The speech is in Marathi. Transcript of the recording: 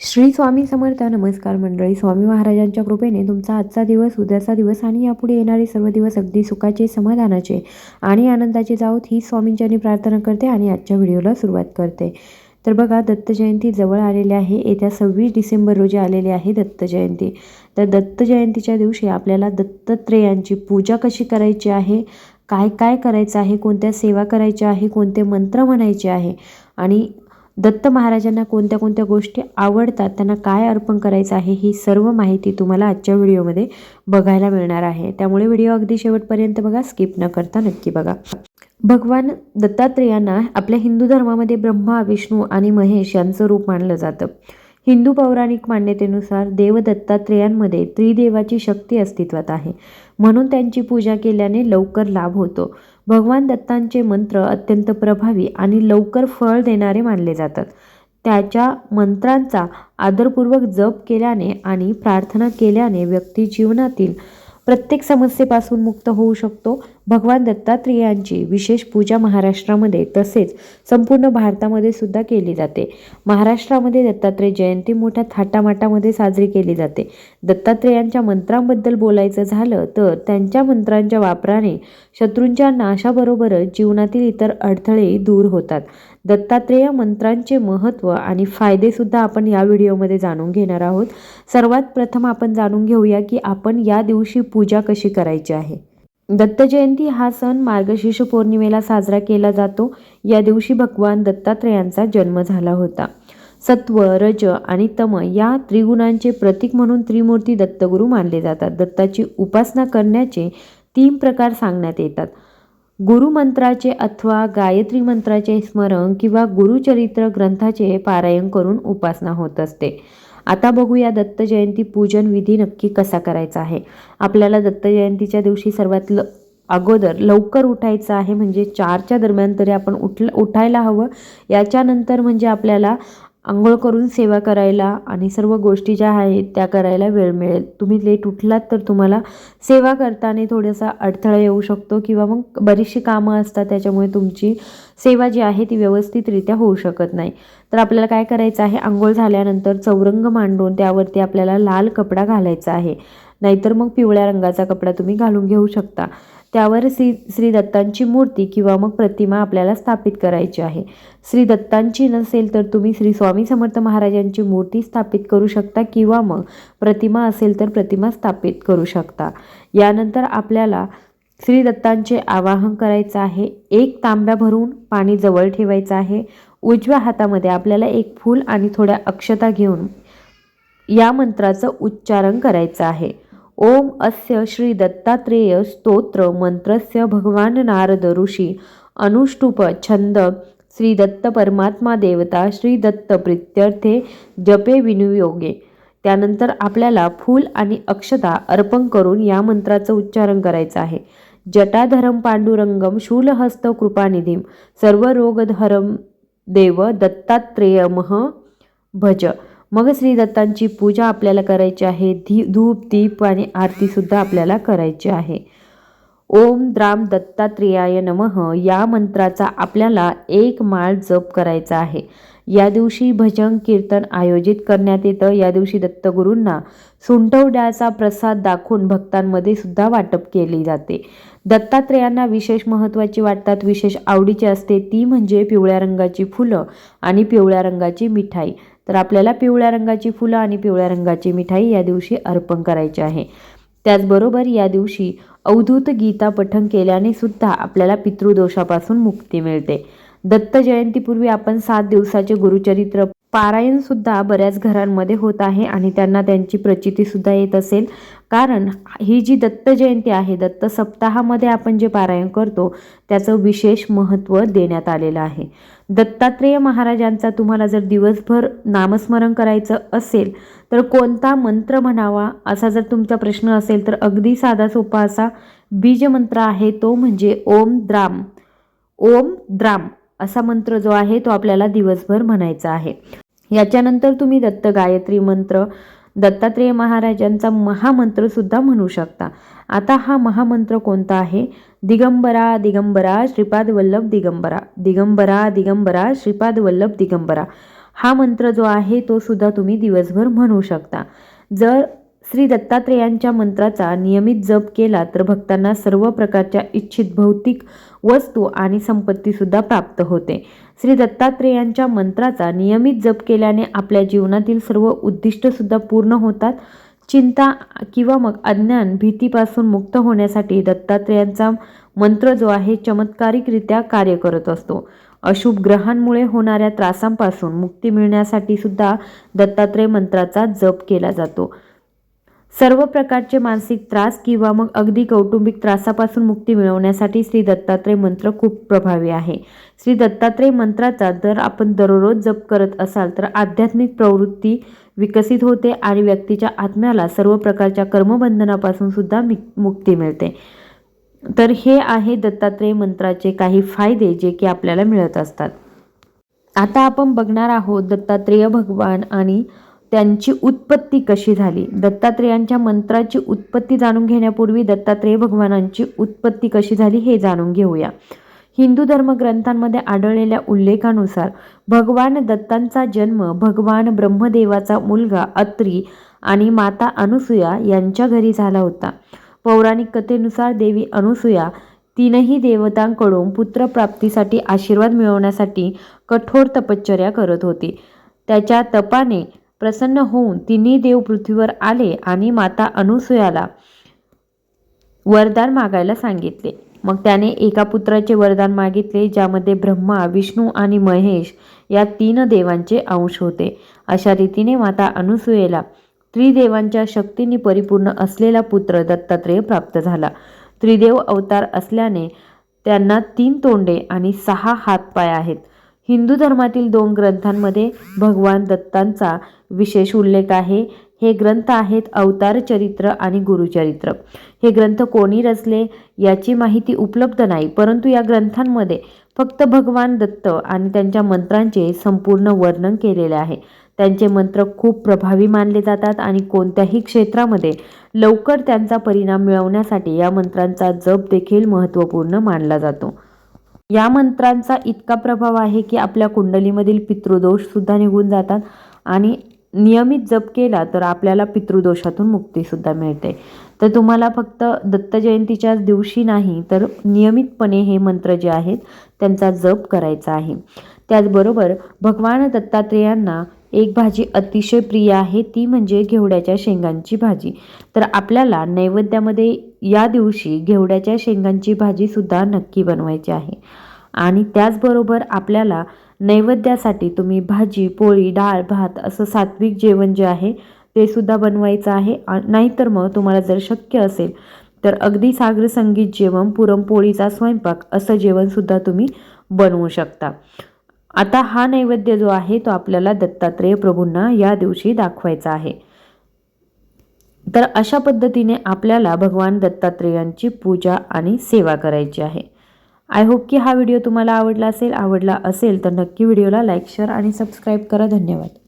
श्री स्वामी समर्थ नमस्कार मंडळी स्वामी महाराजांच्या कृपेने तुमचा आजचा दिवस उद्याचा दिवस आणि यापुढे येणारे सर्व दिवस अगदी सुखाचे समाधानाचे आणि आनंदाचे जाऊत ही स्वामींच्यानी प्रार्थना करते आणि आजच्या व्हिडिओला सुरुवात करते. तर बघा दत्त जयंती जवळ आलेली आहे. येत्या सव्वीस डिसेंबर रोजी आलेली आहे दत्त जयंती. तर दत्त जयंतीच्या दिवशी आपल्याला दत्तत्रेयांची पूजा कशी करायची आहे? काय काय करायचं आहे? कोणत्या सेवा करायच्या आहे? कोणते मंत्र म्हणायचे आहे? आणि दत्त महाराजांना कोणत्या कोणत्या गोष्टी आवडतात त्यांना काय अर्पण करायचं आहे ही सर्व माहिती तुम्हाला आजच्या व्हिडिओमध्ये बघायला मिळणार आहे. त्यामुळे व्हिडिओ अगदी शेवटपर्यंत बघा स्किप न करता नक्की बघा. भगवान दत्तात्रेयांना आपल्या हिंदू धर्मामध्ये ब्रह्मा विष्णू आणि महेश यांचं रूप मानलं जातं. हिंदू पौराणिक मान्यतेनुसार देव दत्तात्रेयांमध्ये त्रिदेवाची शक्ती अस्तित्वात आहे. म्हणून त्यांची पूजा केल्याने लवकर लाभ होतो. भगवान दत्तांचे मंत्र अत्यंत प्रभावी आणि लवकर फळ देणारे मानले जातात. त्याच्या मंत्रांचा आदरपूर्वक जप केल्याने आणि प्रार्थना केल्याने व्यक्ती जीवनातील प्रत्येक समस्येपासून मुक्त होऊ शकतो. भगवान दत्तात्रेयांची विशेष पूजा महाराष्ट्रामध्ये तसेच संपूर्ण भारतामध्ये सुद्धा केली जाते. महाराष्ट्रामध्ये दत्तात्रेय जयंती मोठ्या थाटामाटामध्ये साजरी केली जाते. दत्तात्रेयांच्या मंत्रांबद्दल बोलायचं झालं तर त्यांच्या मंत्रांच्या वापराने शत्रूंच्या नाशाबरोबरच जीवनातील इतर अडथळे दूर होतात. दत्तात्रेय मंत्रांचे महत्त्व आणि फायदेसुद्धा आपण या व्हिडिओमध्ये जाणून घेणार आहोत. सर्वात प्रथम आपण जाणून घेऊया की आपण या दिवशी पूजा कशी करायची आहे. दत्त जयंती हा सण मार्गशीर्ष पौर्णिमेला साजरा केला जातो. या दिवशी भगवान दत्तात्रेयांचा जन्म झाला होता. सत्व रज आणि तम या त्रिगुणांचे प्रतीक म्हणून त्रिमूर्ती दत्तगुरू मानले जातात. दत्ताची उपासना करण्याचे तीन प्रकार सांगण्यात येतात. गुरुमंत्राचे अथवा गायत्री मंत्राचे स्मरण किंवा गुरुचरित्र ग्रंथाचे पारायण करून उपासना होत असते. आता बघूया दत्त जयंती पूजन विधी नक्की कसा करायचा आहे. आपल्याला दत्त जयंतीच्या दिवशी सर्वात ल अगोदर लवकर उठायचं आहे म्हणजे चारच्या दरम्यान तरी आपण उठ उठायला हवं. याच्यानंतर म्हणजे आपल्याला आंघोळ करून सेवा करायला आणि सर्व गोष्टी ज्या आहेत त्या करायला वेळ मिळेल. तुम्ही लेट उठलात तर तुम्हाला सेवा करताना थोडासा अडथळा येऊ शकतो किंवा मग बरीचशी कामं असतात त्याच्यामुळे तुमची सेवा जी आहे ती व्यवस्थितरित्या होऊ शकत नाही. तर आपल्याला काय करायचं आहे? आंघोळ झाल्यानंतर चौरंग मांडून त्यावरती आपल्याला लाल कपडा घालायचा आहे. नाहीतर मग पिवळ्या रंगाचा कपडा तुम्ही घालून घेऊ शकता. त्यावर श्री श्री दत्तांची मूर्ती किंवा मग प्रतिमा आपल्याला स्थापित करायची आहे. श्री दत्तांची नसेल तर तुम्ही श्री स्वामी समर्थ महाराजांची मूर्ती स्थापित करू शकता किंवा मग प्रतिमा असेल तर प्रतिमा स्थापित करू शकता. यानंतर आपल्याला श्री दत्तांचे आवाहन करायचं आहे. एक तांब्या भरून पाणी जवळ ठेवायचं आहे. उजव्या हातामध्ये आपल्याला एक फूल आणि थोड्या अक्षता घेऊन या मंत्राचं उच्चारण करायचं आहे. ओम अस्य श्री दत्तात्रेय स्तोत्र मंत्रस्य भगवान नारद ऋषी अनुष्टुप छंद श्री दत्त परमात्मा देवता श्री दत्त प्रित्यर्थे जपे विनियोगे त्यानंतर आपल्याला फूल आणि अक्षता अर्पण करून या मंत्राचं उच्चारण करायचं आहे. जटाधरम पांडुरंगम शूलहस्त कृपानिधीम सर्व रोगधरम देव दत्तात्रेयमह भज. मग श्री दत्तांची पूजा आपल्याला करायची आहे. धी धूप दीप आणि आरतीसुद्धा आपल्याला करायची आहे. ओम द्राम दत्तात्रेयाय नमः. या मंत्राचा आपल्याला एक माळ जप करायचा आहे. या दिवशी भजन कीर्तन आयोजित करण्यात येतं. या दिवशी दत्तगुरूंना सुंठवड्याचा प्रसाद दाखवून भक्तांमध्ये सुद्धा वाटप केली जाते. दत्तात्रेयांना विशेष महत्त्वाची वाटतात. विशेष आवडीची असते. ती म्हणजे पिवळ्या रंगाची फुलं आणि पिवळ्या रंगाची मिठाई. तर आपल्याला पिवळ्या रंगाची फुलं आणि पिवळ्या रंगाची मिठाई या दिवशी अर्पण करायची आहे. त्याचबरोबर या दिवशी अवधूत गीता पठण केल्याने सुद्धा आपल्याला पितृदोषापासून मुक्ती मिळते. दत्त जयंतीपूर्वी आपण सात दिवसाचे गुरुचरित्र पारायण सुद्धा बऱ्याच घरांमध्ये होत आहे आणि त्यांना त्यांची प्रचिती सुद्धा येत असेल. कारण ही जी दत्त जयंती आहे दत्त सप्ताहामध्ये आपण जे पारायण करतो त्याचं विशेष महत्त्व देण्यात आलेलं आहे. दत्तात्रेय महाराजांचा तुम्हाला जर दिवसभर नामस्मरण करायचं असेल तर कोणता मंत्र म्हणावा? असा जर तुमचा प्रश्न असेल तर अगदी साधा सोपा असा. बीजमंत्र आहे तो म्हणजे ओम द्राम. ओम द्राम. असा मंत्र जो आहे तो आपल्याला दिवसभर म्हणायचा आहे. याच्यानंतर तुम्ही दत्त गायत्री मंत्र दत्तात्रेय महाराजांचा महामंत्रसुद्धा म्हणू शकता. आता हा महामंत्र कोणता आहे? दिगंबरा दिगंबरा श्रीपाद वल्लभ दिगंबरा. दिगंबरा दिगंबरा श्रीपाद वल्लभ दिगंबरा. हा मंत्र जो आहे तो सुद्धा तुम्ही दिवसभर म्हणू शकता. जर श्री दत्तात्रेयांच्या मंत्राचा नियमित जप केला तर भक्तांना सर्व प्रकारच्या इच्छित भौतिक वस्तू आणि संपत्तीसुद्धा प्राप्त होते. श्री दत्तात्रेयांच्या मंत्राचा नियमित जप केल्याने आपल्या जीवनातील सर्व उद्दिष्टसुद्धा पूर्ण होतात. चिंता किंवा मग अज्ञान भीतीपासून मुक्त होण्यासाठी दत्तात्रेयांचा मंत्र जो आहे चमत्कारिकरित्या कार्य करत असतो. अशुभ ग्रहांमुळे होणाऱ्या त्रासांपासून मुक्ती मिळण्यासाठी सुद्धा दत्तात्रेय मंत्राचा जप केला जातो. सर्व प्रकारचे मानसिक त्रास किंवा मग अगदी कौटुंबिक त्रासापासून मुक्ती मिळवण्यासाठी श्री दत्तात्रेय मंत्र खूप प्रभावी आहे. श्री दत्तात्रेय मंत्राचा जर आपण दररोज जप करत असाल तर आध्यात्मिक प्रवृत्ती विकसित होते आणि व्यक्तीच्या आत्म्याला सर्व प्रकारच्या कर्मबंधनापासून सुद्धा मुक्ती मिळते. तर हे आहे दत्तात्रेय मंत्राचे काही फायदे जे की आपल्याला मिळत असतात. आता आपण बघणार आहोत दत्तात्रेय भगवान आणि त्यांची उत्पत्ती कशी झाली? दत्तात्रेयांच्या मंत्राची उत्पत्ती जाणून घेण्यापूर्वी दत्तात्रेय भगवानांची उत्पत्ती कशी झाली हे जाणून घेऊया. हिंदू धर्मग्रंथांमध्ये आढळलेल्या उल्लेखानुसार भगवान दत्तांचा जन्म भगवान ब्रह्मदेवाचा मुलगा अत्री आणि माता अनुसूया यांच्या घरी झाला होता. पौराणिक कथेनुसार देवी अनुसूया तीनही देवतांकडून पुत्रप्राप्तीसाठी आशीर्वाद मिळवण्यासाठी कठोर तपश्चर्या करत होती. त्याच्या तपाने प्रसन्न होऊन तिन्ही देव पृथ्वीवर आले आणि माता अनुसूयाला वरदान मागायला सांगितले. मग त्याने एका पुत्राचे वरदान मागितले ज्यामध्ये ब्रह्मा विष्णू आणि महेश या तीन देवांचे अंश होते. अशा रीतीने माता अनुसूयेला त्रिदेवांच्या शक्तींनी परिपूर्ण असलेला पुत्र दत्तात्रेय प्राप्त झाला. त्रिदेव अवतार असल्याने त्यांना तीन तोंडे आणि सहा हातपाय आहेत. हिंदू धर्मातील दोन ग्रंथांमध्ये भगवान दत्तांचा विशेष उल्लेख आहे. हे ग्रंथ आहेत अवतार चरित्र आणि गुरुचरित्र. हे ग्रंथ कोणी रचले याची माहिती उपलब्ध नाही परंतु या ग्रंथांमध्ये फक्त भगवान दत्त आणि त्यांच्या मंत्रांचे संपूर्ण वर्णन केलेले आहे. त्यांचे मंत्र खूप प्रभावी मानले जातात आणि कोणत्याही क्षेत्रामध्ये लवकर त्यांचा परिणाम मिळवण्यासाठी या मंत्रांचा जप देखील महत्त्वपूर्ण मानला जातो. या मंत्रांचा इतका प्रभाव आहे की आपल्या कुंडलीमधील पितृदोषसुद्धा निघून जातात आणि नियमित जप केला तर आपल्याला पितृदोषातून मुक्तीसुद्धा मिळते. तर तुम्हाला फक्त दत्त जयंतीच्याच दिवशी नाही तर नियमितपणे हे मंत्र जे आहेत त्यांचा जप करायचा आहे. त्याचबरोबर भगवान दत्तात्रेयांना एक भाजी अतिशय प्रिय आहे ती म्हणजे घेवड्याच्या शेंगांची भाजी. तर आपल्याला नैवेद्यामध्ये या दिवशी घेवड्याच्या शेंगांची भाजीसुद्धा नक्की बनवायची आहे. आणि त्याचबरोबर आपल्याला नैवेद्यासाठी तुम्ही भाजी पोळी डाळ भात असं सात्विक जेवण जे आहे ते सुद्धा बनवायचं आहे. नाहीतर मग तुम्हाला जर शक्य असेल तर अगदी सागर संगीत जेवण पुरणपोळीचा स्वयंपाक असं जेवणसुद्धा तुम्ही बनवू शकता. आता हा नैवेद्य जो आहे तो आपल्याला दत्तात्रेय प्रभूंना या दिवशी दाखवायचा आहे. तर अशा पद्धतीने आपल्याला भगवान दत्तात्रेयांची पूजा आणि सेवा करायची आहे. आय होप की हा व्हिडिओ तुम्हाला आवडला असेल आवडला असेल तर नक्की व्हिडिओला लाईक शेअर आणि सबस्क्राईब करा. धन्यवाद.